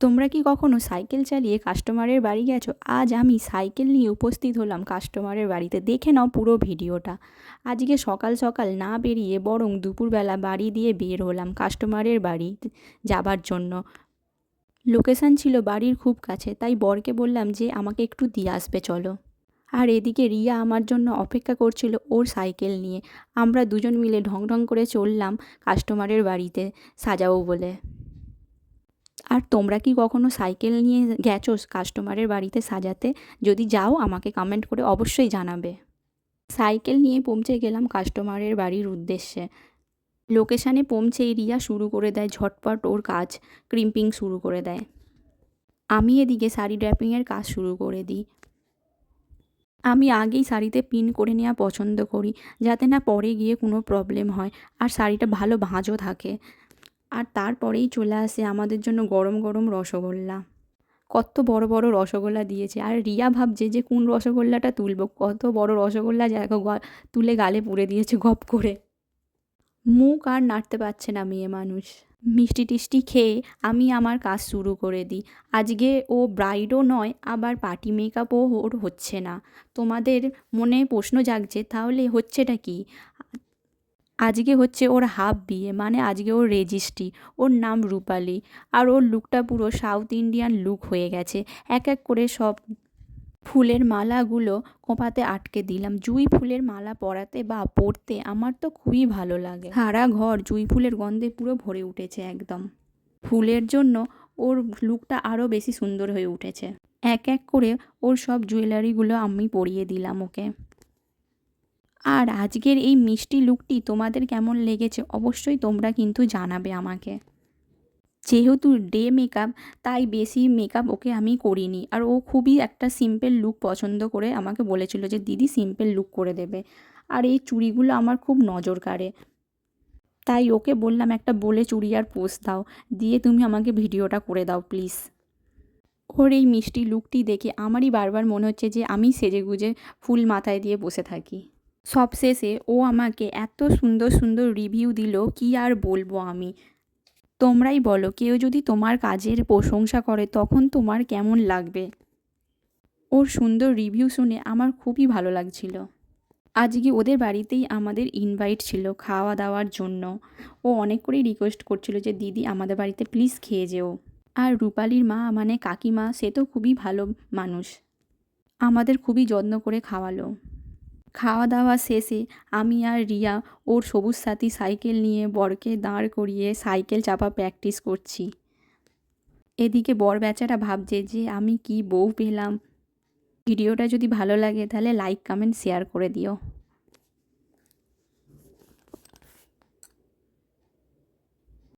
তোমরা কি কখনো সাইকেল চালিয়ে কাস্টমারের বাড়ি গেছো? আজ আমি সাইকেল নিয়ে উপস্থিত হলাম কাস্টমারের বাড়িতে। দেখে নাও পুরো ভিডিওটা। আজকে সকাল সকাল না বেরিয়ে বরং দুপুরবেলা বাড়ি দিয়ে বের হলাম কাস্টমারের বাড়ি যাবার জন্য। লোকেশান ছিল বাড়ির খুব কাছে, তাই বরকে বললাম যে আমাকে একটু দিয়ে আসবে, চলো। আর এদিকে রিয়া আমার জন্য অপেক্ষা করছিল ওর সাইকেল নিয়ে। আমরা দুজন মিলে ঢং ঢং করে চললাম কাস্টমারের বাড়িতে সাজাবো বলে। আর তোমরা কি কখনো সাইকেল নিয়ে গেছো কাস্টমারের বাড়িতে সাজাতে? যদি যাও, আমাকে কমেন্ট করে অবশ্যই জানাবে। সাইকেল নিয়ে পৌঁছে গেলাম কাস্টমারের বাড়ির উদ্দেশ্যে। লোকেশানে পৌঁছেই রিয়া শুরু করে দেয় ঝটপট ওর কাজ ক্রিম্পিং শুরু করে দেয়। আমি এদিকে শাড়ি ড্র্যাপিংয়ের কাজ শুরু করে দিই। আমি আগেই শাড়িতে পিন করে নেওয়া পছন্দ করি, যাতে না পরে গিয়ে কোনো প্রবলেম হয়, আর শাড়িটা ভালো ভাঁজও থাকে। আর তারপরেই চলে আসে আমাদের জন্য গরম গরম রসগোল্লা। কত বড় বড় রসগোল্লা দিয়েছে। আর রিয়া ভাবছে যে কোন রসগোল্লাটা তুলব? কত বড় রসগোল্লা দেখো তুলে গালে পুড়ে দিয়েছে গপ করে। মুখ আর নাড়তে পারছে না মেয়ে মানুষ। মিষ্টি টিষ্টি খেয়ে আমি আমার কাজ শুরু করে দিই। আজকে ও ব্রাইডও নয়, আবার পার্টি মেকআপও ওর হচ্ছে না। তোমাদের মনে প্রশ্ন জাগছে, তাহলে হচ্ছেটা কি? আজকে হচ্ছে ওর হাফ বিয়ে মানে আজকে ওর রেজিস্ট্রি ওর নাম রূপালি। আর ওর লুকটা পুরো সাউথ ইন্ডিয়ান লুক হয়ে গেছে। এক এক করে সব ফুলের মালাগুলো কোপাতে আটকে দিলাম। জুঁই ফুলের মালা পরাতে বা পরতে আমার তো খুবই ভালো লাগে। সারা ঘর জুঁই ফুলের গন্ধে পুরো ভরে উঠেছে একদম। ফুলের জন্য ওর লুকটা আরও বেশি সুন্দর হয়ে উঠেছে। এক এক করে ওর সব জুয়েলারিগুলো আমি পরিয়ে দিলাম ওকে। আর আজকের এই মিষ্টি লুকটি তোমাদের কেমন লেগেছে অবশ্যই তোমরা কিন্তু জানাবে আমাকে। যেহেতু ডে মেকআপ, তাই বেশি মেকআপ ওকে আমি করিনি। আর ও খুবই একটা সিম্পল লুক পছন্দ করে আমাকে বলেছিল যে, দিদি সিম্পল লুক করে দেবে। আর এই চুড়িগুলো আমার খুব নজর কাড়ে। তাই ওকে বললাম, একটা বলে চুড়ি আর পোস্ট দাও। দিয়ে তুমি আমাকে ভিডিওটা করে দাও, প্লিজ। ওর এই মিষ্টি লুকটি দেখে আমারই বারবার মনে হচ্ছে যে, আমি সেজেগুজে ফুল মাথায় দিয়ে বসে থাকি। সবশেষে ও আমাকে এত সুন্দর সুন্দর রিভিউ দিল, কি আর বলব আমি? তোমরাই বলো, কেউ যদি তোমার কাজের প্রশংসা করে, তখন তোমার কেমন লাগবে? ওর সুন্দর রিভিউ শুনে আমার খুবই ভালো লাগছিল। আজকে ওদের বাড়িতেই আমাদের ইনভাইট ছিল খাওয়া দাওয়ার জন্য। ও অনেক করেই রিকোয়েস্ট করছিল যে, দিদি, আমাদের বাড়িতে প্লিজ খেয়ে যেও। আর রূপালির মা মানে কাকিমা, সে তো খুবই ভালো মানুষ। আমাদের খুবই যত্ন করে খাওয়ালো। খাওয়া দাওয়া শেষে আমি আর রিয়া ওর সবুজ সাথী সাইকেল নিয়ে বরকে দাঁড় করিয়ে সাইকেল চাপা প্র্যাকটিস করছি। এদিকে বর বেচারা ভাবছে যে আমি কি বউ পেলাম। ভিডিওটা যদি ভালো লাগে তাহলে লাইক কমেন্ট শেয়ার করে দিও।